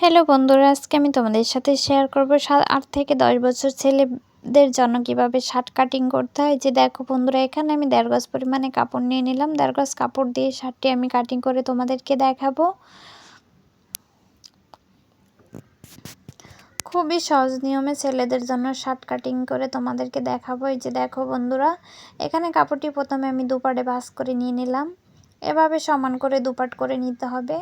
Hello বন্ধুরা, আজকে আমি তোমাদের সাথে শেয়ার করব সাত আট থেকে দশ বছর ছেলেদের জন্য কীভাবে শার্ট কাটিং করতে হয়। যে দেখো বন্ধুরা, এখানে আমি দেড় গজ পরিমাণে কাপড় নিয়ে নিলাম। দেড় গজ কাপড় দিয়ে শার্টটি আমি কাটিং করে তোমাদেরকে দেখাবো। খুবই সহজ নিয়মে ছেলেদের জন্য শার্ট কাটিং করে তোমাদেরকে দেখাবো। এই যে দেখো বন্ধুরা, এখানে কাপড়টি প্রথমে আমি দুপাটে ভাস করে নিয়ে নিলাম। এভাবে সমান করে দুপাট করে নিতে হবে।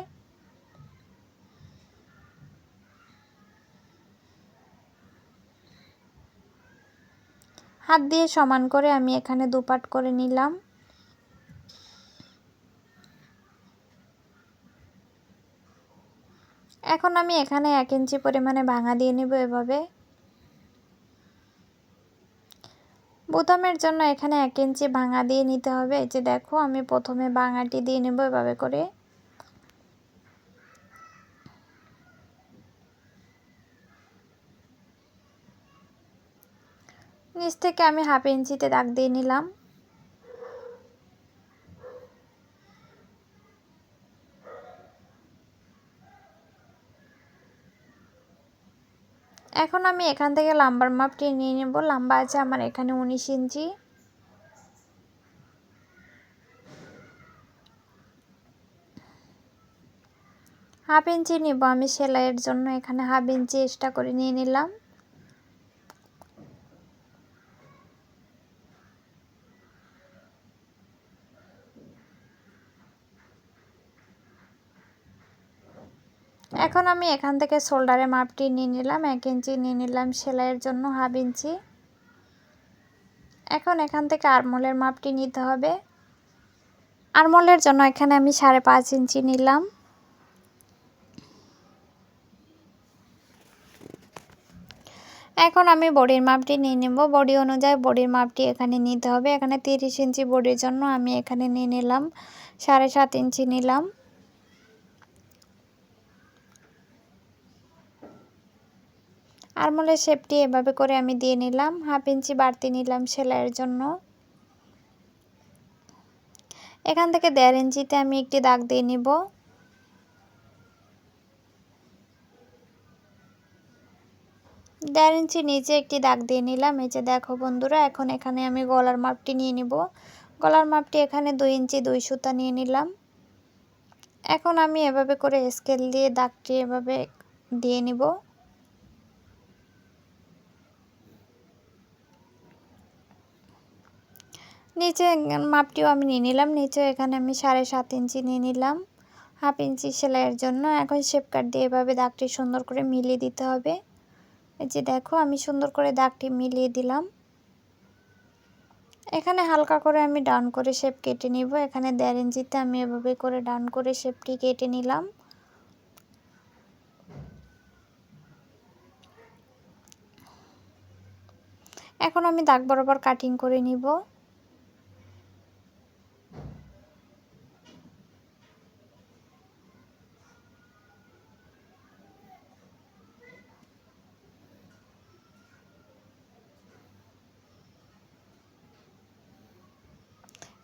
হাত দিয়ে সমান করে আমি এখানে দুপাট করে নিলাম। এখন আমি এখানে এক ইঞ্চি পরিমাণে ভাঙা দিয়ে নেব এভাবে। বোতামের জন্য এখানে এক ইঞ্চি ভাঙা দিয়ে নিতে হবে। এই যে দেখো, আমি প্রথমে ভাঙাটি দিয়ে নেব এভাবে করে। নিচ থেকে আমি হাফ ইঞ্চিতে দাগ দিয়ে নিলাম। এখন আমি এখান থেকে লাম্বার মাপটি নিয়ে নেব। লাম্বা আছে আমার এখানে উনিশ ইঞ্চি। হাফ ইঞ্চি নিব আমি সেলাইয়ের জন্য। এখানে হাফ ইঞ্চি এক্সট্রা করে নিয়ে নিলাম। এখন আমি এখান থেকে শোল্ডারের মাপটি নিয়ে নিলাম, এক ইঞ্চি নিয়ে নিলাম সেলাইয়ের জন্য হাফ ইঞ্চি। এখন এখান থেকে আরমোলের মাপটি নিতে হবে। আরমোলের জন্য এখানে আমি সাড়ে পাঁচ ইঞ্চি নিলাম। এখন আমি বডির মাপটি নিয়ে নেব। বডি অনুযায়ী বডির মাপটি এখানে নিতে হবে। এখানে তিরিশ ইঞ্চি বডির জন্য আমি এখানে নিয়ে নিলাম, সাড়ে সাত ইঞ্চি নিলাম। আরমোলের শেপটি এভাবে করে আমি দিয়ে নিলাম। হাফ ইঞ্চি বাড়তি নিলাম সেলাইয়ের জন্য। এখান থেকে দেড় ইঞ্চিতে আমি একটি দাগ দিয়ে নিব। দেড় ইঞ্চি নিচে একটি দাগ দিয়ে নিলাম। এই যে দেখো বন্ধুরা, এখন এখানে আমি গলার মাপটি নিয়ে নিব। গলার মাপটি এখানে দুই ইঞ্চি দুই সুতা নিয়ে নিলাম। এখন আমি এভাবে করে স্কেল দিয়ে দাগটি এভাবে দিয়ে নিব। নিচে মাপটিও আমি নিয়ে নিলাম। নিচে এখানে আমি সাড়ে সাত ইঞ্চি নিয়ে নিলাম। হাফ ইঞ্চি সেলাইয়ের জন্য। এখন শেপ কাট দিয়ে এভাবে দাগটি সুন্দর করে মিলিয়ে দিতে হবে। এই যে দেখো, আমি সুন্দর করে দাগটি মিলিয়ে দিলাম। এখানে হালকা করে আমি ডাউন করে শেপ কেটে নিব। এখানে দেড় ইঞ্চিতে আমি এভাবে করে ডাউন করে শেপটি কেটে নিলাম। এখন আমি দাগ বরাবর কাটিং করে নিব।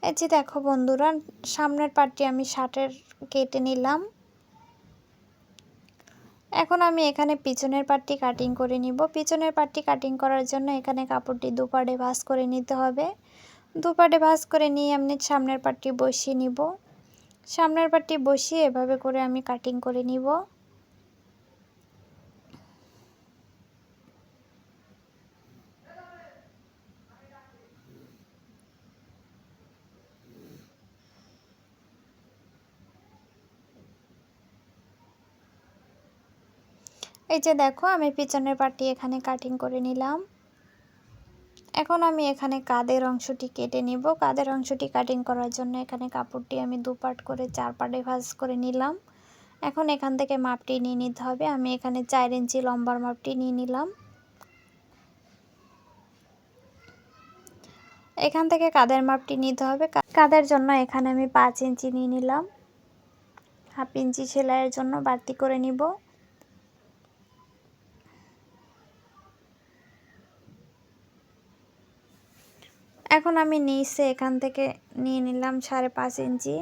এই যে দেখো বন্ধুরা, সামনের পাটটি আমি শার্টের কেটে নিলাম। এখন আমি এখানে পিছনের পাটটি কাটিং করে নিব। পিছনের পাটটি কাটিং করার জন্য এখানে কাপড়টি দুপাড়ে ভাঁজ করে নিতে হবে। দুপাড়ে ভাস করে নিয়ে আমি সামনের পাটটি বসিয়ে নিব। সামনের পাটটি বসিয়ে এভাবে করে আমি কাটিং করে নিব। এই যে দেখো, আমি পিছনের পাটি এখানে কাটিং করে নিলাম। এখন আমি এখানে কাদের অংশটি কেটে নিব। কাদের অংশটি কাটিং করার জন্য এখানে কাপড়টি আমি দু পাট করে চার পাটে ভাজ করে নিলাম। এখন এখান থেকে মাপটি নিয়ে নিতে হবে। আমি এখানে চার ইঞ্চি লম্বার মাপটি নিয়ে নিলাম। এখান থেকে কাদের মাপটি নিতে হবে? কাদের জন্য এখানে আমি পাঁচ ইঞ্চি নিয়ে নিলাম। হাফ ইঞ্চি সেলাইয়ের জন্য বাড়তি করে নিব। এখন আমি নিচে এখান থেকে নিয়ে নিলাম সাড়ে পাঁচ ইঞ্চি।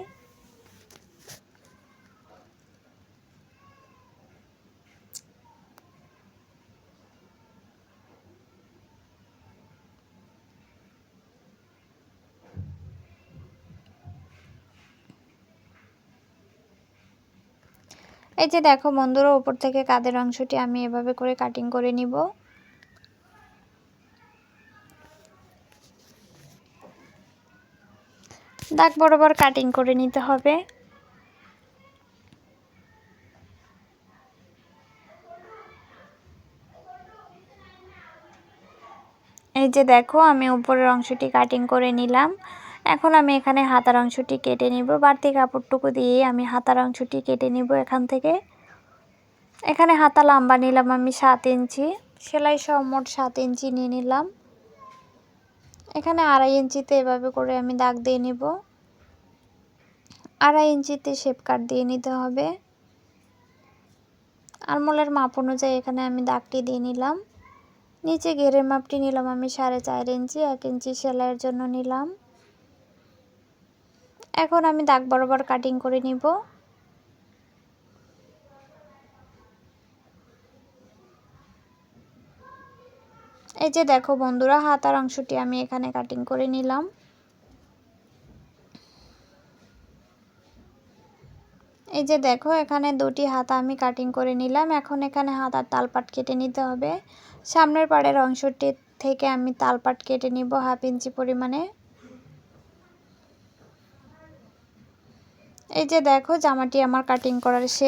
এই যে দেখো বন্ধুরা, উপর থেকে কাদের অংশটি আমি এভাবে করে কাটিং করে নিব। দাগ বরাবর কাটিং করে নিতে হবে। এই যে দেখো, আমি উপরের অংশটি কাটিং করে নিলাম। এখন আমি এখানে হাতার অংশটি কেটে নিব। বাড়তি কাপড়টুকু দিয়ে আমি হাতার অংশটি কেটে নিব এখান থেকে। এখানে হাতা লম্বা নিলাম আমি সাত ইঞ্চি সেলাই সহ মোট সাত ইঞ্চি নিয়ে নিলাম। এখানে আড়াই ইঞ্চিতে এভাবে করে আমি দাগ দিয়ে নিব। আড়াই ইঞ্চিতে শেপ কাট দিয়ে নিতে হবে। আরমোলের মাপ অনুযায়ী এখানে আমি দাগটি দিয়ে নিলাম। নিচে ঘেরের মাপটি নিলাম আমি সাড়ে চার ইঞ্চি, এক ইঞ্চি সেলাইয়ের জন্য নিলাম। এখন আমি দাগ বরাবর কাটিং করে নিব। এই যে দেখো বন্ধুরা হাতার অংশটি আমি এখানে কাটিং করে নিলাম। এই যে দেখো, এখানে দুটি হাতা আমি কাটিং করে নিলাম। এখন এখানে হাতার তালপাট কেটে নিতে হবে। সামনের পাড়ের অংশটি থেকে আমি তালপাট কেটে নিব হাফ ইঞ্চি পরিমাণে। এই যে দেখো, জামাটি আমার কাটিং করার শেষ।